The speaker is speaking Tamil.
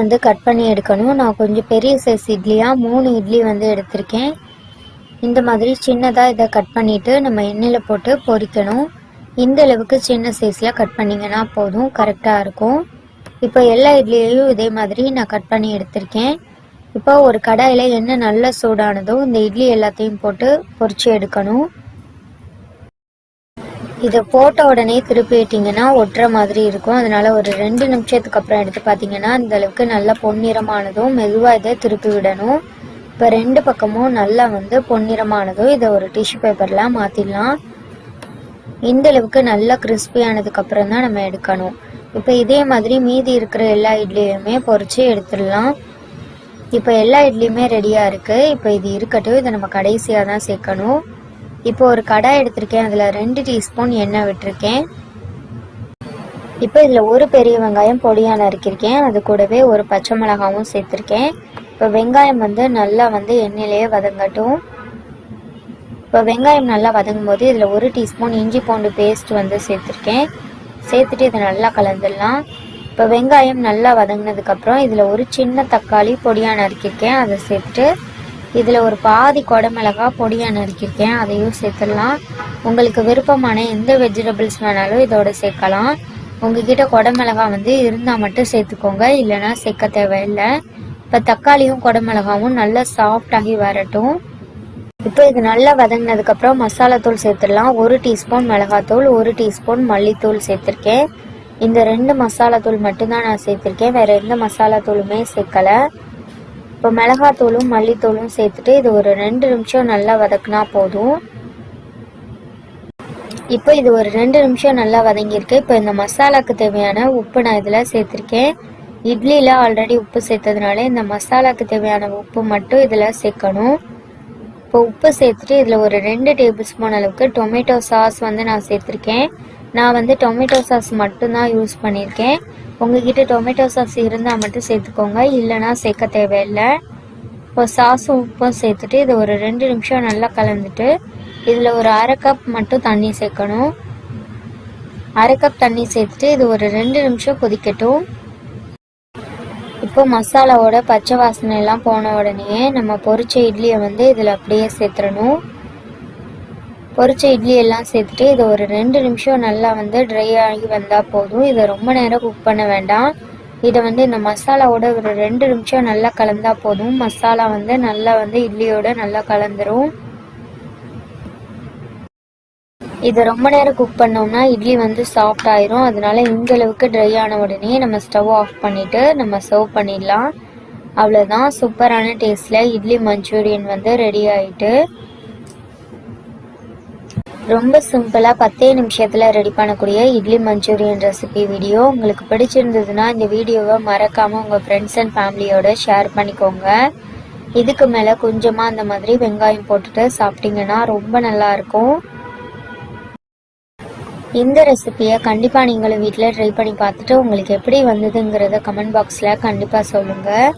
வந்து கட் பண்ணி எடுக்கணும். நான் கொஞ்சம் பெரிய சைஸ் இட்லியாக மூணு இட்லி வந்து எடுத்திருக்கேன். இந்த மாதிரி சின்னதாக இதை கட் பண்ணிவிட்டு நம்ம எண்ணெயில் போட்டு பொரிக்கணும். இந்த அளவுக்கு சின்ன சைஸில் கட் பண்ணிங்கன்னா போதும் கரெக்டாக இருக்கும். இப்போ எல்லா இட்லியையும் இதே மாதிரி நான் கட் பண்ணி எடுத்திருக்கேன். இப்போ ஒரு கடாயில் எண்ணெய் நல்லா சூடானதும் இந்த இட்லி எல்லாத்தையும் போட்டு பொரிச்சு எடுக்கணும். இதை போட்ட உடனே திருப்பிவிட்டிங்கன்னா ஒட்டுற மாதிரி இருக்கும். அதனால ஒரு ரெண்டு நிமிஷத்துக்கு அப்புறம் எடுத்து பார்த்தீங்கன்னா இந்த அளவுக்கு நல்லா பொன்னிறமானதும் மெதுவாக இதை திருப்பி விடணும். இப்போ ரெண்டு பக்கமும் நல்லா வந்து பொன்னிறமானதும் இதை ஒரு டிஷ்யூ பேப்பர்லாம் மாற்றிடலாம் இந்த அளவுக்கு நல்லா கிறிஸ்பியானதுக்கு அப்புறம் தான் நம்ம எடுக்கணும். இப்போ இதே மாதிரி மீதி இருக்கிற எல்லா இட்லியுமே பொரிச்சு எடுத்துடலாம். இப்போ எல்லா இட்லியுமே ரெடியாக இருக்குது இப்போ இது இருக்கட்டும் இதை நம்ம கடைசியாக தான் சேர்க்கணும். இப்போ ஒரு கடாய் எடுத்திருக்கேன். அதில் ரெண்டு டீஸ்பூன் எண்ணெய் விட்டுருக்கேன். இப்போ இதில் ஒரு பெரிய வெங்காயம் பொடியாக நறுக்கியிருக்கேன் அது கூடவே ஒரு பச்சை மிளகாவும் சேர்த்துருக்கேன். இப்போ வெங்காயம் வந்து நல்லா வந்து எண்ணெயிலேயே வதங்கட்டும். இப்போ வெங்காயம் நல்லா வதங்கும் போது இதில் ஒரு டீஸ்பூன் இஞ்சி பூண்டு பேஸ்ட் வந்து சேர்த்துருக்கேன். சேர்த்துட்டு இதை நல்லா கலந்துடலாம். இப்போ வெங்காயம் நல்லா வதங்கினதுக்கப்புறம் இதில் ஒரு சின்ன தக்காளி பொடியாக நறுக்கியிருக்கேன் அதை சேர்த்துட்டு இதில் ஒரு பாதி குடமிளகா பொடியாக நறுக்கியிருக்கேன் அதையும் சேர்த்துடலாம். உங்களுக்கு விருப்பமான எந்த வெஜிடபிள்ஸ் வேணாலும் இதோட சேர்க்கலாம். உங்ககிட்ட குடமிளகா வந்து இருந்தால் மட்டும் சேர்த்துக்கோங்க. இல்லைன்னா சேர்க்க தேவையில்லை. இப்போ தக்காளியும் குடமிளகாவும் நல்லா சாஃப்டாகி வரட்டும். இப்போ இது நல்லா வதங்கினதுக்கப்புறம் மசாலாத்தூள் சேர்த்துடலாம். ஒரு டீஸ்பூன் மிளகாத்தூள் ஒரு டீஸ்பூன் மல்லித்தூள் சேர்த்துருக்கேன். இந்த ரெண்டு மசாலாத்தூள் மட்டும்தான் நான் சேர்த்துருக்கேன். வேறு எந்த மசாலாத்தூளுமே சேர்க்கலை. இப்போ மிளகாத்தூளும் மல்லித்தூளும் சேர்த்துட்டு இது ஒரு ரெண்டு நிமிஷம் நல்லா வதக்குனா போதும். இப்போ இது ஒரு ரெண்டு நிமிஷம் நல்லா வதங்கியிருக்கு. இப்போ இந்த மசாலாக்கு தேவையான உப்பு நான் இதில் சேர்த்துருக்கேன். இட்லியில் ஆல்ரெடி உப்பு சேர்த்ததுனால இந்த மசாலாக்கு தேவையான உப்பு மட்டும் இதில் சேர்க்கணும். இப்போ உப்பு சேர்த்துட்டு இதில் ஒரு ரெண்டு டேபிள் ஸ்பூன் அளவுக்கு டொமேட்டோ சாஸ் வந்து நான் சேர்த்துருக்கேன். நான் வந்து டொமேட்டோ சாஸ் மட்டும்தான் யூஸ் பண்ணியிருக்கேன். உங்ககிட்ட டொமேட்டோ சாஸ் இருந்தால் மட்டும் சேர்த்துக்கோங்க. இல்லைனா சேர்க்க தேவையில்லை. இப்போ சாஸும் உப்பும் சேர்த்துட்டு இதை ஒரு ரெண்டு நிமிஷம் நல்லா கலந்துட்டு இதில் ஒரு அரை கப் மட்டும் தண்ணி சேர்க்கணும். அரை கப் தண்ணி சேர்த்துட்டு இது ஒரு ரெண்டு நிமிஷம் கொதிக்கட்டும். இப்போ மசாலாவோட பச்சை வாசனை எல்லாம் போன உடனே நம்ம பொரிச்ச இட்லியை வந்து இதில் அப்படியே சேர்த்துடணும். பொரிச்ச இட்லி எல்லாம் சேர்த்துட்டு இதை ஒரு ரெண்டு நிமிஷம் நல்லா வந்து ட்ரை ஆகி வந்தால் போதும். இதை ரொம்ப நேரம் குக் பண்ண வேண்டாம். இதை வந்து இந்த மசாலாவோட ஒரு ரெண்டு நிமிஷம் நல்லா கலந்தா போதும். மசாலா வந்து நல்லா வந்து இட்லியோட நல்லா கலந்துரும். இதை ரொம்ப நேரம் குக் பண்ணோம்னா இட்லி வந்து சாஃப்ட் ஆயிரும். அதனால இந்த அளவுக்கு ட்ரை ஆன உடனே நம்ம ஸ்டவ் ஆஃப் பண்ணிட்டு நம்ம சர்வ் பண்ணிடலாம். அவ்வளோதான் சூப்பரான டேஸ்டில் இட்லி மஞ்சூரியன் வந்து ரெடி ஆயிட்டு ரொம்ப சிம்பிளாக பத்தே நிமிஷத்தில் ரெடி பண்ணக்கூடிய இட்லி மஞ்சூரியன் ரெசிபி வீடியோ உங்களுக்கு பிடிச்சிருந்ததுன்னா இந்த வீடியோவை மறக்காமல் உங்கள் ஃப்ரெண்ட்ஸ் அண்ட் ஃபேமிலியோட ஷேர் பண்ணிக்கோங்க. இதுக்கு மேலே கொஞ்சமாக அந்த மாதிரி வெங்காயம் போட்டுட்டு சாப்பிட்டீங்கன்னா ரொம்ப நல்லாயிருக்கும் இந்த ரெசிபியை கண்டிப்பாக நீங்களும் வீட்டில் ட்ரை பண்ணி பார்த்துட்டு உங்களுக்கு எப்படி வந்ததுங்கிறத கமெண்ட் பாக்ஸில் கண்டிப்பாக சொல்லுங்கள்